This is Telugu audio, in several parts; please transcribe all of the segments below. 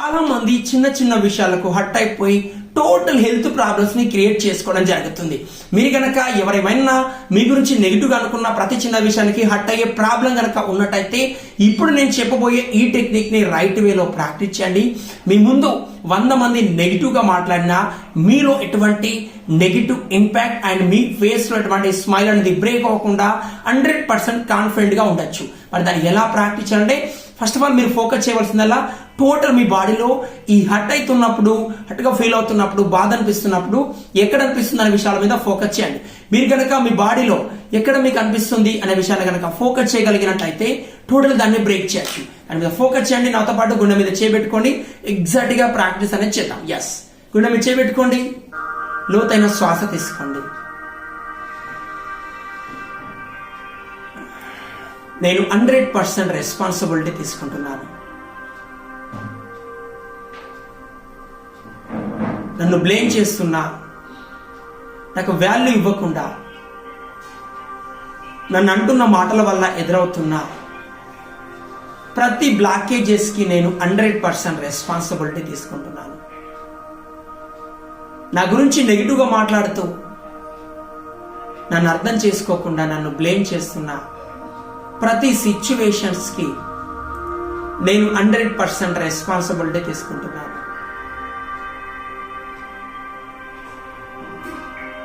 చాలా మంది చిన్న చిన్న విషయాలకు హట్ అయిపోయి టోటల్ హెల్త్ ప్రాబ్లమ్స్ని క్రియేట్ చేసుకోవడం జరుగుతుంది. మీరు గనక ఎవరేమైనా మీ గురించి నెగిటివ్ అనుకున్న ప్రతి చిన్న విషయానికి హట్ అయ్యే ప్రాబ్లం గనక ఉన్నట్టయితే ఇప్పుడు నేను చెప్పబోయే ఈ టెక్నిక్ని రైట్ వేలో ప్రాక్టీస్ చేయండి. మీ ముందు వంద మంది నెగిటివ్గా మాట్లాడినా మీలో ఎటువంటి నెగిటివ్ ఇంపాక్ట్ అండ్ మీ ఫేస్లో ఎటువంటి స్మైల్ అనేది బ్రేక్ అవ్వకుండా హండ్రెడ్ పర్సెంట్ కాన్ఫిడెంట్గా ఉండొచ్చు. మరి దాన్ని ఎలా ప్రాక్టీస్ చేయాలంటే ఫస్ట్ ఆఫ్ ఆల్ మీరు ఫోకస్ చేయవలసిందల్లా టోటల్ మీ బాడీలో ఈ హట్ అవుతున్నప్పుడు హట్గా ఫీల్ అవుతున్నప్పుడు బాధ అనిపిస్తున్నప్పుడు ఎక్కడ అనిపిస్తుంది అనే విషయాల మీద ఫోకస్ చేయండి. మీరు కనుక మీ బాడీలో ఎక్కడ మీకు అనిపిస్తుంది అనే విషయాన్ని కనుక ఫోకస్ చేయగలిగినట్లయితే టోటల్ దాన్ని బ్రేక్ చేయొచ్చు దాని మీద ఫోకస్ చేయండి. నాతో పాటు గుండె మీద చేపెట్టుకోండి. ఎగ్జాక్ట్గా ప్రాక్టీస్ అనేది చేద్దాం. ఎస్ గుండె మీద చేపెట్టుకోండి. లోతైన శ్వాస తీసుకోండి. నేను హండ్రెడ్ పర్సెంట్ రెస్పాన్సిబిలిటీ తీసుకుంటున్నాను. నన్ను బ్లేమ్ చేస్తున్నా నాకు వాల్యూ ఇవ్వకుండా నన్ను అంటున్న మాటల వల్ల ఎదురవుతున్న ప్రతి బ్లాకేజెస్కి నేను హండ్రెడ్ పర్సెంట్ రెస్పాన్సిబిలిటీ తీసుకుంటున్నాను. నా గురించి నెగిటివ్గా మాట్లాడుతూ నన్ను అర్థం చేసుకోకుండా నన్ను బ్లేమ్ చేస్తున్నా ప్రతి సిచ్యువేషన్స్కి నేను హండ్రెడ్ పర్సెంట్ రెస్పాన్సిబిలిటీ తీసుకుంటున్నాను.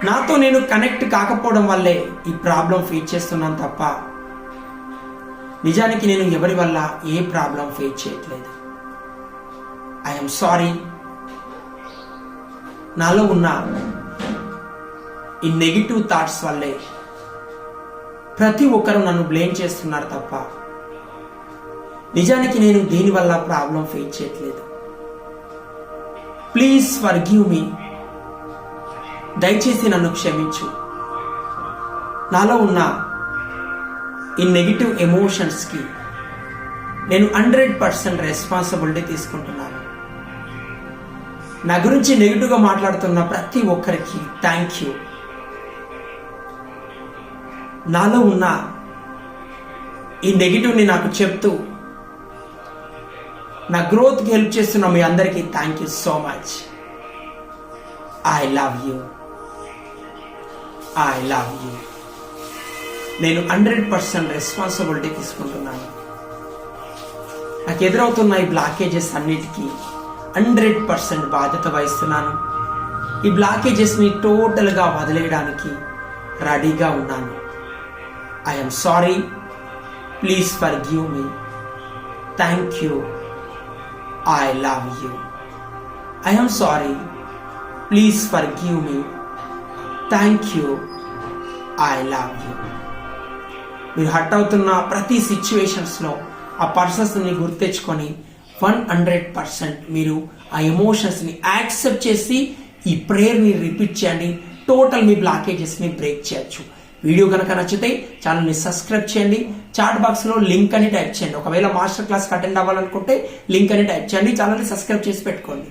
నాతో నేను కనెక్ట్ కాకపోవడం వల్లే ఈ ప్రాబ్లం ఫేస్ చేస్తున్నాను తప్ప నిజానికి నేను ఎవరి వల్ల ఏ ప్రాబ్లం ఫేస్ చేయట్లేదు. ఐఎమ్ సారీ నాలో ఉన్న ఈ నెగిటివ్ థాట్స్ వల్లే ప్రతి ఒక్కరూ నన్ను బ్లేమ్ చేస్తున్నారు తప్ప. నిజానికి నేను దీనివల్ల ప్రాబ్లం ఫేస్ చేయట్లేదు. ప్లీజ్ ఫర్ గివ్ మీ దయచేసి నన్ను క్షమించు. నాలో ఉన్న ఈ నెగిటివ్ ఎమోషన్స్కి నేను హండ్రెడ్ పర్సెంట్ రెస్పాన్సిబిలిటీ తీసుకుంటున్నాను. నా గురించి నెగిటివ్గా మాట్లాడుతున్న ప్రతి ఒక్కరికి థ్యాంక్ యూ నాలో ఉన్న ఈ నెగిటివ్ని నాకు చెప్తూ నా గ్రోత్కి హెల్ప్ చేస్తున్న మీ అందరికీ thank you so much I love you I love you నేను హండ్రెడ్ పర్సెంట్ రెస్పాన్సిబిలిటీ తీసుకుంటున్నాను. నాకు ఎదురవుతున్న ఈ బ్లాకేజెస్ అన్నిటికీ హండ్రెడ్ పర్సెంట్ బాధ్యత వహిస్తున్నాను. ఈ బ్లాకేజెస్ని టోటల్గా వదిలేయడానికి రెడీగా ఉన్నాను. I'm sorry please forgive me thank you I love you I'm sorry please forgive me thank you I love you మీరు హట్ అవుతున్న ప్రతి సిచ్యువేషన్స్లో ఆ పర్సన్స్ని గుర్తెచ్చుకొని వన్ హండ్రెడ్ పర్సెంట్ మీరు ఆ ఎమోషన్స్ని యాక్సెప్ట్ చేసి ఈ ప్రేయర్ని రిపీట్ చేయండి. టోటల్ మీ బ్లాకేజెస్ని బ్రేక్ చేయొచ్చు. వీడియో కనుక నచ్చితే ఛానల్ని సబ్స్క్రైబ్ చేయండి. చాట్ బాక్స్లో లింక్ అని టైప్ చేయండి. ఒకవేళ మాస్టర్ క్లాస్కి అటెండ్ అవ్వాలనుకుంటే లింక్ అని టైప్ చేయండి. ఛానల్ని సబ్స్క్రైబ్ చేసి పెట్టుకోండి.